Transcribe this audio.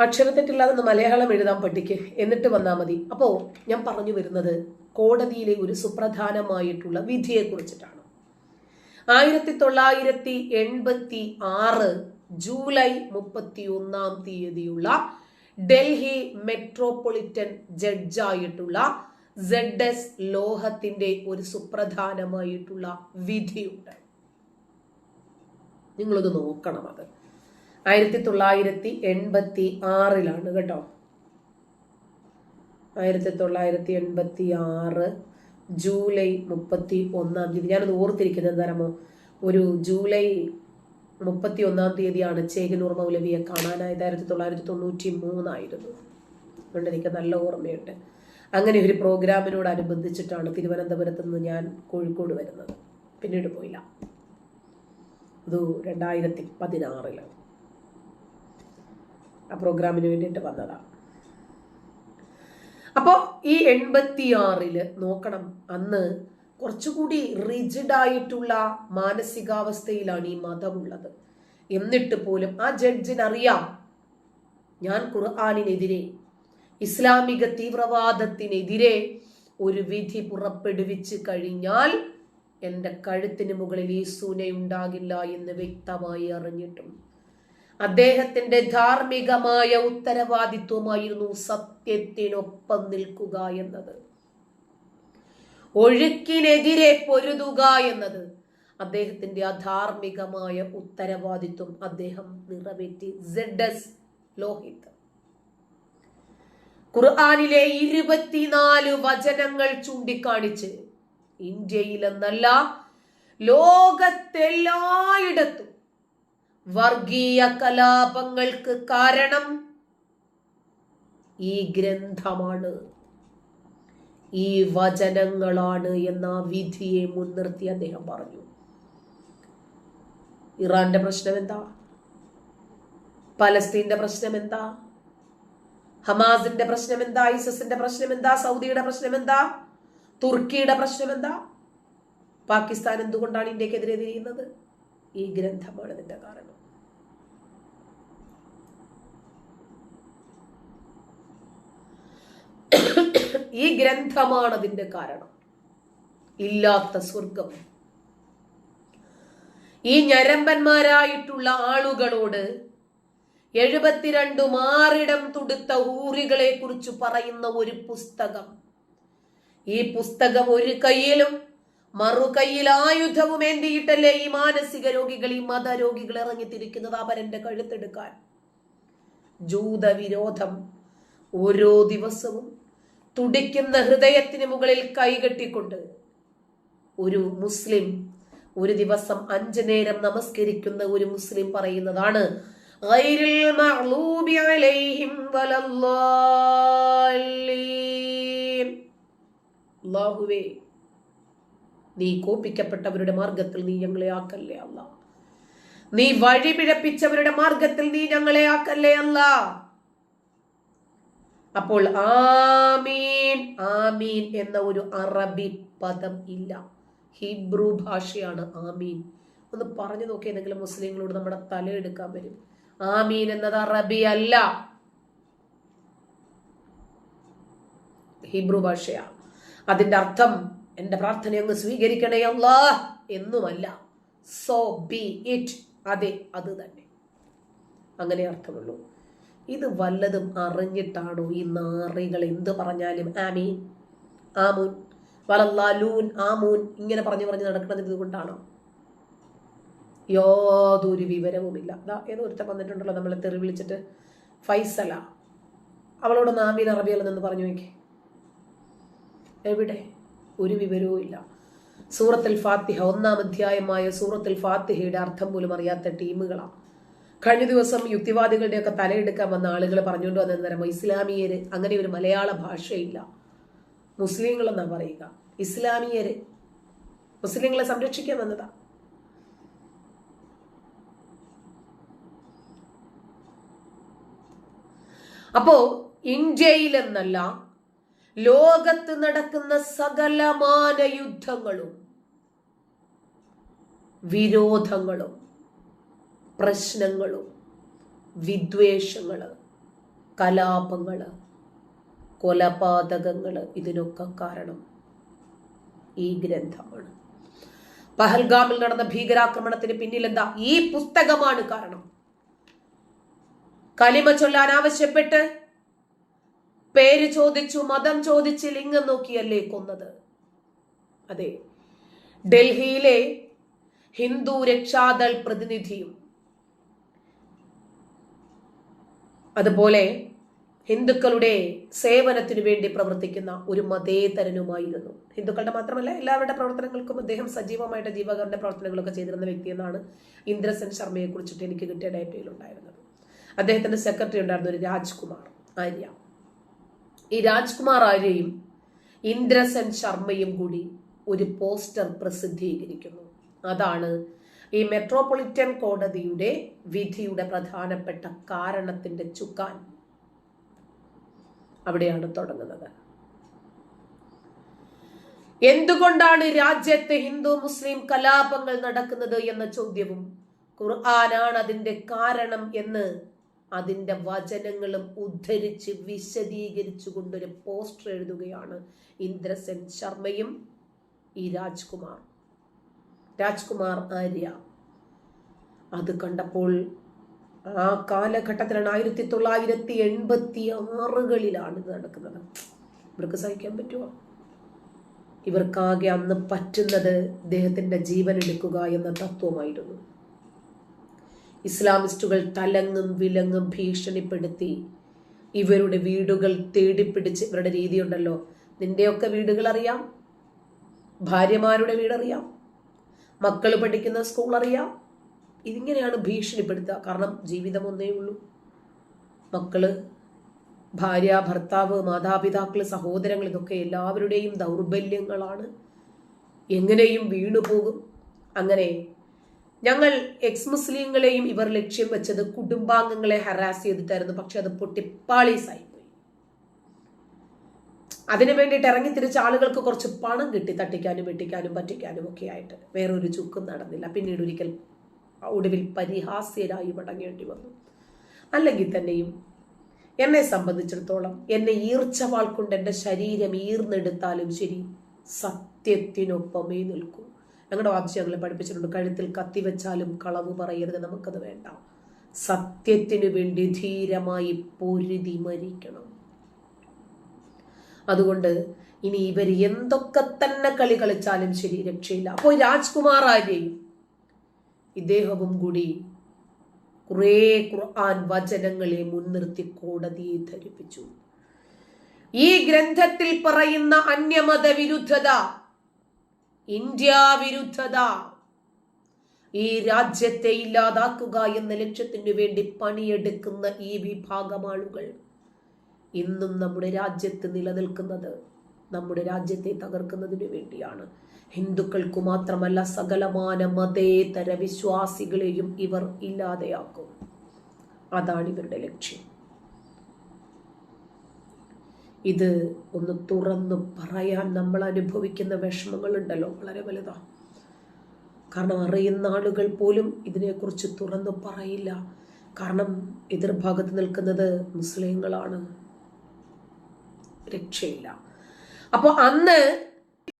അക്ഷരത്തെറ്റില്ലാതെ ഒന്ന് മലയാളം എഴുതാൻ പഠിക്ക് എന്നിട്ട് വന്നാൽ മതി. അപ്പോൾ ഞാൻ പറഞ്ഞു വരുന്നത് കോടതിയിലെ ഒരു സുപ്രധാനമായിട്ടുള്ള വിധിയെക്കുറിച്ചിട്ടാണ് ആയിരത്തി തൊള്ളായിരത്തി എൺപത്തി ആറ് ജൂലൈ മുപ്പത്തി ഒന്നാം തീയതിയുള്ള ഡൽഹി മെട്രോപൊളിറ്റൻ ജഡ്ജായിട്ടുള്ള സെഡ് എസ് ലോഹത്തിന്റെ ഒരു സുപ്രധാനമായിട്ടുള്ള വിധിയുണ്ട്. നിങ്ങളത് നോക്കണം അത്. ആയിരത്തി തൊള്ളായിരത്തി എൺപത്തി ആറിലാണ് കേട്ടോ. ആയിരത്തി തൊള്ളായിരത്തി എൺപത്തി ആറ് ജൂലൈ മുപ്പത്തി ഒന്നാം തീയതി. ഞാനത് ഓർത്തിരിക്കുന്നത് എന്താണോ ഒരു ജൂലൈ മുപ്പത്തി ഒന്നാം തീയതിയാണ് ചേകനൂർ മൗലവിയെ കാണാനായത്. ആയിരത്തി തൊള്ളായിരത്തി തൊണ്ണൂറ്റി മൂന്നായിരുന്നു അതുകൊണ്ട് എനിക്ക് നല്ല ഓർമ്മയുണ്ട്. അങ്ങനെ ഒരു പ്രോഗ്രാമിനോടനുബന്ധിച്ചിട്ടാണ് തിരുവനന്തപുരത്ത് നിന്ന് ഞാൻ കോഴിക്കോട് വരുന്നത്. പിന്നീട് പോയില്ല. അത് രണ്ടായിരത്തി പതിനാറിൽ ആ പ്രോഗ്രാമിന് വേണ്ടിയിട്ട് വന്നതാണ് അപ്പോൾ ഈ എൺപത്തിയാറിൽ നോക്കണം അന്ന് കുറച്ചുകൂടി റിജിഡായിട്ടുള്ള മാനസികാവസ്ഥയിലാണ് ഈ മതമുള്ളത്. എന്നിട്ട് പോലും ആ ജഡ്ജിനറിയാം ഞാൻ ഖുർആാനിനെതിരെ ഇസ്ലാമിക തീവ്രവാദത്തിനെതിരെ ഒരു വിധി പുറപ്പെടുവിച്ച് കഴിഞ്ഞാൽ എന്റെ കഴുത്തിന് മുകളിൽ ഈ സൂനയുണ്ടാകില്ല എന്ന് വ്യക്തമായി അറിഞ്ഞിട്ടും അദ്ദേഹത്തിന്റെ ധാർമ്മികമായ ഉത്തരവാദിത്വമായിരുന്നു സത്യത്തിനൊപ്പം നിൽക്കുക എന്നത്. ഒഴുക്കിനെതിരെ പൊരുതുക എന്നത്. അദ്ദേഹത്തിന്റെ അധാർമികമായ ഉത്തരവാദിത്വം അദ്ദേഹം നിറവേറ്റി. സെഡസ് ലോഹിത്. ഖുർആാനിലെ ഇരുപത്തിനാല് വചനങ്ങൾ ചൂണ്ടിക്കാണിച്ച് ഇന്ത്യയിലെന്നല്ല ലോകത്തെല്ലായിടത്തും വർഗീയ കലാപങ്ങൾക്ക് കാരണം ഈ ഗ്രന്ഥമാണ്. ഈ വചനങ്ങളാണ് എന്ന വിധിയെ മുൻനിർത്തി അദ്ദേഹം പറഞ്ഞു. ഇറാന്റെ പ്രശ്നം എന്താ പലസ്തീന്റെ പ്രശ്നം എന്താ ഹമാസിന്റെ പ്രശ്നം എന്താ ഐസസിന്റെ പ്രശ്നം എന്താ സൗദിയുടെ പ്രശ്നം എന്താ തുർക്കിയുടെ പ്രശ്നം എന്താ പാകിസ്ഥാൻ എന്തുകൊണ്ടാണ് ഇന്ത്യക്കെതിരെ തിരിയുന്നത്? ഈ ഗ്രന്ഥമാണ് ഇതിന്റെ കാരണം. ഈ ഗ്രന്ഥമാണ് അതിന്റെ കാരണം. ഇല്ലാത്ത സ്വർഗം. ഈ ഞരമ്പന്മാരായിട്ടുള്ള ആളുകളോട് എഴുപത്തിരണ്ടു മാറിടം തുടുത്ത ഊറികളെ കുറിച്ച് പറയുന്ന ഒരു പുസ്തകം. ഈ പുസ്തകം ഒരു കയ്യിലും മറുകൈയിൽ ആയുധവും ഏന്തിയിട്ടല്ലേ ഈ മാനസിക രോഗികൾ ഈ മതരോഗികൾ ഇറങ്ങിത്തിരിക്കുന്നത് അവരെന്റെ കഴുത്തെടുക്കാൻ? ജൂതവിരോധം ഓരോ ദിവസവും തുടിക്കുന്ന ഹൃദയത്തിന് മുകളിൽ കൈകെട്ടിക്കൊണ്ട് ഒരു മുസ്ലിം ഒരു ദിവസം അഞ്ചു നേരം നമസ്കരിക്കുന്ന ഒരു മുസ്ലിം പറയുന്നതാണ് നീ കോപ്പിക്കപ്പെട്ടവരുടെ മാർഗത്തിൽ നീ ഞങ്ങളെ ആക്കല്ലേ അല്ല? നീ വഴിപിഴപ്പിച്ചവരുടെ മാർഗത്തിൽ നീ ഞങ്ങളെ ആക്കല്ലേ അല്ല? അപ്പോൾ ആമീൻ ആമീൻ എന്ന ഒരു അറബി പദം ഇല്ല. ഹിബ്രു ഭാഷയാണ് ആമീൻ. ഒന്ന് പറഞ്ഞു നോക്കി എന്തെങ്കിലും മുസ്ലിങ്ങളോട് നമ്മുടെ തലയെടുക്കാൻ വരും. ആമീൻ എന്നത് അറബി അല്ല. ഹിബ്രു ഭാഷയാണ്. അതിന്റെ അർത്ഥം എന്റെ പ്രാർത്ഥന അങ്ങ് സ്വീകരിക്കണേ അല്ലാ എന്നുമല്ല. സോ ബി ഇറ്റ് അതെ അത് തന്നെ. അങ്ങനെ അർത്ഥമുള്ളൂ. ഇത് വല്ലതും അറിഞ്ഞിട്ടാണോ ഈ നാറികൾ എന്ത് പറഞ്ഞാലും? ആമീൻ. ആമൂൻ. വലല്ലാലൂൻ ആമൂൻ. ഇങ്ങനെ പറഞ്ഞു പറഞ്ഞ് നടക്കുന്നത് ഇതുകൊണ്ടാണോ? യാതൊരു വിവരവുമില്ല. അതാ ഏതോ ഒരുത്തം വന്നിട്ടുണ്ടല്ലോ നമ്മളെ തെറി വിളിച്ചിട്ട്. ഫൈസല. അവളോട് നാമീൻ അറബിയല്ലെന്ന് പറഞ്ഞു നോക്കി. എവിടെ? ഒരു വിവരവും ഇല്ല. സൂറത്തിൽ ഫാത്തിഹ ഒന്നാം അധ്യായമായ സൂറത്തിൽ ഫാത്തിഹയുടെ അർത്ഥം പോലും അറിയാത്ത ടീമുകളാണ് കഴിഞ്ഞ ദിവസം യുക്തിവാദികളുടെയൊക്കെ തലയെടുക്കാൻ വന്ന ആളുകൾ പറഞ്ഞുകൊണ്ട് വന്ന നേരം ഇസ്ലാമിയര് അങ്ങനെ ഒരു മലയാള ഭാഷയില്ല. മുസ്ലിങ്ങളെന്നാണ് പറയുക. ഇസ്ലാമിയര് മുസ്ലിങ്ങളെ സംരക്ഷിക്കാൻ വന്നതാ. അപ്പോ ഇന്ത്യയിലെന്നല്ല ലോകത്ത് നടക്കുന്ന സകലമാന യുദ്ധങ്ങളും വിരോധങ്ങളും പ്രശ്നങ്ങളും വിദ്വേഷങ്ങൾ കലാപങ്ങൾ കൊലപാതകങ്ങൾ ഇതിനൊക്കെ കാരണം ഈ ഗ്രന്ഥമാണ്. പഹൽഗാമിൽ നടന്ന ഭീകരാക്രമണത്തിന് പിന്നിൽ എന്താ ഈ പുസ്തകമാണ് കാരണം. കലിമ ചൊല്ലാൻ ആവശ്യപ്പെട്ട് പേര് ചോദിച്ചു മതം ചോദിച്ച് ലിംഗം നോക്കിയല്ലേ കൊന്നത്? അതെ. ഡൽഹിയിലെ ഹിന്ദു രക്ഷാദൾ പ്രതിനിധിയും അതുപോലെ ഹിന്ദുക്കളുടെ സേവനത്തിനു വേണ്ടി പ്രവർത്തിക്കുന്ന ഒരു മതേതരനുമായിരുന്നു. ഹിന്ദുക്കളുടെ മാത്രമല്ല എല്ലാവരുടെ പ്രവർത്തനങ്ങൾക്കും അദ്ദേഹം സജീവമായിട്ട് ജീവകരുടെ പ്രവർത്തനങ്ങളൊക്കെ ചെയ്തിരുന്ന വ്യക്തിയെന്നാണ് ഇന്ദ്രസെൻ ശർമ്മയെ കുറിച്ചിട്ട് എനിക്ക് കിട്ടിയ ഡേറ്റയിൽ ഉണ്ടായിരുന്നത്. അദ്ദേഹത്തിന്റെ സെക്രട്ടറി ഉണ്ടായിരുന്ന ഒരു രാജ്കുമാർ ആര്യ. ഈ രാജ്കുമാർ ആര്യയും ഇന്ദ്രസെൻ ശർമ്മയും കൂടി ഒരു പോസ്റ്റർ പ്രസിദ്ധീകരിക്കുന്നു. അതാണ് ഈ മെട്രോപൊളിറ്റൻ കോടതിയുടെ വിധിയുടെ പ്രധാനപ്പെട്ട കാരണത്തിന്റെ ചുക്കാൻ അവിടെയാണ് തുടങ്ങുന്നത്. എന്തുകൊണ്ടാണ് രാജ്യത്തെ ഹിന്ദു മുസ്ലിം കലാപങ്ങൾ നടക്കുന്നത് എന്ന ചോദ്യവും ഖുർആനാണ് അതിന്റെ കാരണം എന്ന് അതിന്റെ വചനങ്ങളും ഉദ്ധരിച്ച് വിശദീകരിച്ചു കൊണ്ടൊരു പോസ്റ്റർ എഴുതുകയാണ് ഇന്ദ്രസെൻ ശർമ്മയും ഈ രാജ്കുമാർ. രാജ്കുമാർ ആര്യ. അത് കണ്ടപ്പോൾ ആ കാലഘട്ടത്തിലാണ് ആയിരത്തി തൊള്ളായിരത്തി എൺപത്തി ആറുകളിലാണ് ഇത് നടക്കുന്നത്. ഇവർക്ക് സഹിക്കാൻ പറ്റുമോ? ഇവർക്കാകെ അന്ന് പറ്റുന്നത് ഇദ്ദേഹത്തിന്റെ ജീവൻ എടുക്കുക എന്ന തത്വമായിരുന്നു. ഇസ്ലാമിസ്റ്റുകൾ തലങ്ങും വിലങ്ങും ഭീഷണിപ്പെടുത്തി ഇവരുടെ വീടുകൾ തേടിപ്പിടിച്ച് ഇവരുടെ രീതിയുണ്ടല്ലോ. നിന്റെയൊക്കെ വീടുകൾ അറിയാം ഭാര്യമാരുടെ വീടറിയാം. മക്കൾ പഠിക്കുന്ന സ്കൂൾ അറിയാം. ഇതിങ്ങനെയാണ് ഭീഷണിപ്പെടുത്തുക. കാരണം ജീവിതം ഒന്നേ ഉള്ളൂ. മക്കൾ ഭാര്യ ഭർത്താവ് മാതാപിതാക്കൾ സഹോദരങ്ങൾ ഇതൊക്കെ എല്ലാവരുടെയും ദൗർബല്യങ്ങളാണ്. എങ്ങനെയും വീണുപോകും അങ്ങനെ ഞങ്ങൾ എക്സ് മുസ്ലിങ്ങളെയും ഇവർ ലക്ഷ്യം വെച്ചത് കുടുംബാംഗങ്ങളെ ഹറാസ് ചെയ്തിട്ടായിരുന്നു. പക്ഷെ അത് പൊട്ടിപ്പാളീസായി അതിനു വേണ്ടിയിട്ട് ഇറങ്ങി തിരിച്ച ആളുകൾക്ക് കുറച്ച് പണം കിട്ടി തട്ടിക്കാനും വെട്ടിക്കാനും പറ്റിക്കാനും ഒക്കെ ആയിട്ട്. വേറൊരു ചുക്കും നടന്നില്ല. പിന്നീട് ഒരിക്കൽ ഒടുവിൽ പരിഹാസ്യരായി മടങ്ങേണ്ടി വന്നു. അല്ലെങ്കിൽ തന്നെയും എന്നെ സംബന്ധിച്ചിടത്തോളം എന്നെ ഈർച്ചവാൾ കൊണ്ട് എന്റെ ശരീരം ഈർന്നെടുത്താലും ശരി സത്യത്തിനൊപ്പമേ നിൽക്കൂ. ഞങ്ങളുടെ വാപ്സി ഞങ്ങളെ പഠിപ്പിച്ചിട്ടുണ്ട്. കഴുത്തിൽ കത്തിവെച്ചാലും കളവ് പറയരുത്. നമുക്കത് വേണ്ട. സത്യത്തിനു വേണ്ടി ധീരമായി പൊരുതി മരിക്കണം. അതുകൊണ്ട് ഇനി ഇവർ എന്തൊക്കെ തന്നെ കളി കളിച്ചാലും ശരി രക്ഷയില്ല. അപ്പോൾ രാജ്കുമാർ ആര്യയും ഇദ്ദേഹവും കൂടി കുറേ ഖുർആൻ വചനങ്ങളെ മുൻനിർത്തി കോടതിയെ ധരിപ്പിച്ചു. ഈ ഗ്രന്ഥത്തിൽ പറയുന്ന അന്യമത വിരുദ്ധത ഇന്ത്യ വിരുദ്ധത ഈ രാജ്യത്തെ ഇല്ലാതാക്കുക എന്ന ലക്ഷ്യത്തിനു വേണ്ടി പണിയെടുക്കുന്ന ഈ വിഭാഗം ആളുകൾ ഇന്നും നമ്മുടെ രാജ്യത്ത് നിലനിൽക്കുന്നത് നമ്മുടെ രാജ്യത്തെ തകർക്കുന്നതിനു വേണ്ടിയാണ്. ഹിന്ദുക്കൾക്ക് മാത്രമല്ല സകലമാന മതേതര വിശ്വാസികളെയും ഇവർ ഇല്ലാതെയാക്കും. അതാണ് ഇവരുടെ ലക്ഷ്യം. ഇത് ഒന്ന് തുറന്നു പറയാൻ നമ്മൾ അനുഭവിക്കുന്ന വിഷമങ്ങളുണ്ടല്ലോ വളരെ വലുതാ. കാരണം അറിയുന്ന ആളുകൾ പോലും ഇതിനെക്കുറിച്ച് തുറന്നു പറയില്ല. കാരണം എതിർഭാഗത്ത് നിൽക്കുന്നത് മുസ്ലിങ്ങളാണ്. രക്ഷയില്ല. അപ്പോൾ അന്ന്